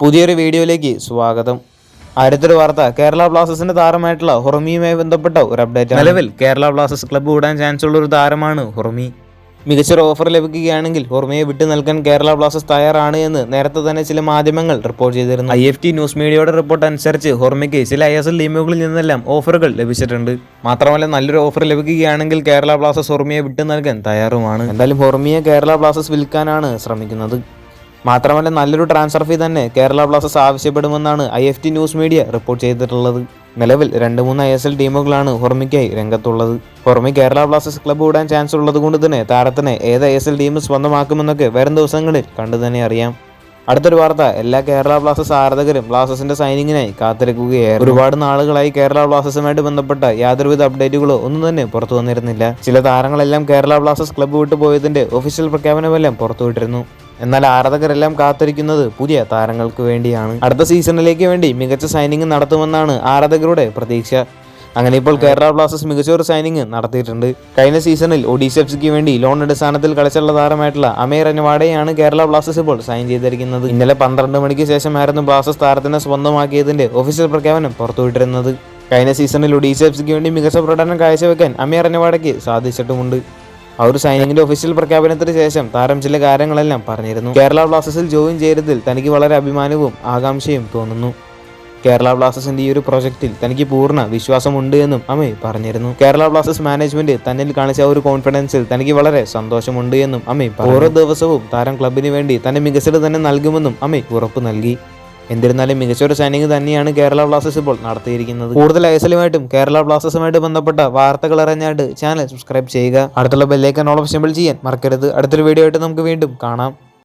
പുതിയൊരു വീഡിയോയിലേക്ക് സ്വാഗതം. അടുത്തൊരു വാർത്ത കേരള ബ്ലാസ്റ്റേഴ്സിന്റെ താരമായിട്ടുള്ള ഹുറമിയുമായി ബന്ധപ്പെട്ട ഒരു അപ്ഡേറ്റ് നിലവിൽ കേരള ബ്ലാസ്റ്റേഴ്സ് ക്ലബ്ബ് കൂടാൻ ചാൻസ് ഉള്ള ഒരു താരമാണ് ഹുറമി. മികച്ചൊരു ഓഫർ ലഭിക്കുകയാണെങ്കിൽ ഹുർമയെ വിട്ടു നൽകാൻ കേരള ബ്ലാസ്റ്റേഴ്സ് തയ്യാറാണ് എന്ന് നേരത്തെ തന്നെ ചില മാധ്യമങ്ങൾ റിപ്പോർട്ട് ചെയ്തിരുന്നു. ഐ എഫ് ടി ന്യൂസ് മീഡിയയുടെ റിപ്പോർട്ട് അനുസരിച്ച് ഹുർമയ്ക്ക് ചില ഐ എസ് എൽ ടീമുകളിൽ നിന്നെല്ലാം ഓഫറുകൾ ലഭിച്ചിട്ടുണ്ട്. മാത്രമല്ല നല്ലൊരു ഓഫർ ലഭിക്കുകയാണെങ്കിൽ കേരള ബ്ലാസ്റ്റേഴ്സ് ഹുർമയെ വിട്ടു നൽകാൻ തയ്യാറുമാണ്. എന്തായാലും ഹുർമിയെ കേരള ബ്ലാസ്റ്റേഴ്സ് വിൽക്കാനാണ് ശ്രമിക്കുന്നത്. മാത്രമല്ല നല്ലൊരു ട്രാൻസ്ഫർ ഫീ തന്നെ Kerala Blasters ആവശ്യപ്പെടുമെന്നാണ് I F T news media report ചെയ്തിട്ടുള്ളത്. നിലവിൽ രണ്ട് മൂന്ന് ഐ എസ് എൽ ടീമുകളാണ് ഹൊർമിക്കായി രംഗത്തുള്ളത്. ഹൊർമി കേരള ബ്ലാസ്റ്റേഴ്സ് ക്ലബ്ബ് വിടാൻ ചാൻസ് ഉള്ളത് കൊണ്ട് തന്നെ താരത്തിന് ഏത് ഐ എസ് എൽ ടീം സ്വന്തമാക്കുമെന്നൊക്കെ വരും ദിവസങ്ങളിൽ കണ്ടു തന്നെ അറിയാം. അടുത്തൊരു വാർത്ത എല്ലാ കേരള ബ്ലാസ്റ്റേഴ്സ് ആരാധകരും ബ്ലാസ്റ്റേഴ്സിന്റെ സൈനിങ്ങിനായി കാത്തിരിക്കുകയായിരുന്നു. ഒരുപാട് നാളുകളായി കേരള ബ്ലാസ്റ്റേഴ്സുമായിട്ട് ബന്ധപ്പെട്ട യാതൊരുവിധ അപ്ഡേറ്റുകളോ ഒന്നും തന്നെ പുറത്തു വന്നിരുന്നില്ല. ചില താരങ്ങളെല്ലാം കേരള ബ്ലാസ്റ്റേഴ്സ് ക്ലബ്ബ് വിട്ടു പോയതിന്റെ ഒഫീഷ്യൽ പ്രഖ്യാപനമെല്ലാം പുറത്തുവിട്ടിരുന്നു. എന്നാൽ ആരാധകരെല്ലാം കാത്തിരിക്കുന്നത് പുതിയ താരങ്ങൾക്ക് വേണ്ടിയാണ്. അടുത്ത സീസണിലേക്ക് വേണ്ടി മികച്ച സൈനിങ് നടത്തുമെന്നാണ് ആരാധകരുടെ പ്രതീക്ഷ. അങ്ങനെ ഇപ്പോൾ കേരള ബ്ലാസ്റ്റേഴ്സ് മികച്ച ഒരു സൈനിങ് നടത്തിയിട്ടുണ്ട്. കഴിഞ്ഞ സീസണിൽ ഒഡീഷ എഫ് സിക്ക് വേണ്ടി ലോൺ അടിസ്ഥാനത്തിൽ കളിച്ചുള്ള താരമായിട്ടുള്ള അമീർ അനുവാഡയാണ് കേരള ബ്ലാസ്റ്റേഴ്സ് ഇപ്പോൾ സൈൻ ചെയ്തിരിക്കുന്നത്. ഇന്നലെ പന്ത്രണ്ട് മണിക്ക് ശേഷമായിരുന്നു ബ്ലാസ്റ്റേഴ്സ് താരത്തിനെ സ്വന്തമാക്കിയതിന്റെ ഒഫീഷ്യൽ പ്രഖ്യാപനം പുറത്തുവിട്ടിരുന്നത്. കഴിഞ്ഞ സീസണിൽ ഒഡീഷ എഫ് സിക്ക് വേണ്ടി മികച്ച പ്രകടനം കാഴ്ചവെക്കാൻ അമീർ അനവാഡയ്ക്ക് സാധിച്ചിട്ടുമുണ്ട്. ആ ഒരു സൈനിങ്ങിന്റെ ഒഫീഷ്യൽ പ്രഖ്യാപനത്തിന് ശേഷം താരം ചില കാര്യങ്ങളെല്ലാം പറഞ്ഞിരുന്നു. കേരള ബ്ലാസ്റ്റേഴ്സിൽ ജോയിൻ ചെയ്തതിൽ തനിക്ക് വളരെ അഭിമാനവും ആകാംക്ഷയും തോന്നുന്നു. കേരള ബ്ലാസ്റ്റേഴ്സിന്റെ ഈ ഒരു പ്രൊജക്റ്റിൽ തനിക്ക് പൂർണ വിശ്വാസമുണ്ട് എന്നും അമേ പറഞ്ഞിരുന്നു. കേരള ബ്ലാസ്റ്റേഴ്സ് മാനേജ്മെന്റ് തന്നിൽ കാണിച്ച ഒരു കോൺഫിഡൻസിൽ തനിക്ക് വളരെ സന്തോഷമുണ്ട് എന്നും അമേ. ഓരോ ദിവസവും താരം ക്ലബിന് വേണ്ടി തന്നെ മികച്ചത് തന്നെ നൽകുമെന്നും അമേ ഉറപ്പ് നൽകി. എന്നിരുന്നാലും മികച്ച ഒരു സൈനിങ് തന്നെയാണ് കേരള ബ്ലാസ്റ്റേഴ്സ് ഇപ്പോൾ നടത്തിയിരിക്കുന്നത്. കൂടുതൽ ഐസലുമായിട്ടും കേരള ബ്ലാസ്റ്റേഴ്സുമായിട്ട് ബന്ധപ്പെട്ട വാർത്തകൾ അറിഞ്ഞായിട്ട് ചാനൽ സബ്സ്ക്രൈബ് ചെയ്യുക. അടുത്തുള്ള ബെല്ലൈക്കൻ ഓൾ സിമ്പിൾ ചെയ്യാൻ മറക്കരുത്. അടുത്തൊരു വീഡിയോ ആയിട്ട് നമുക്ക് വീണ്ടും കാണാം.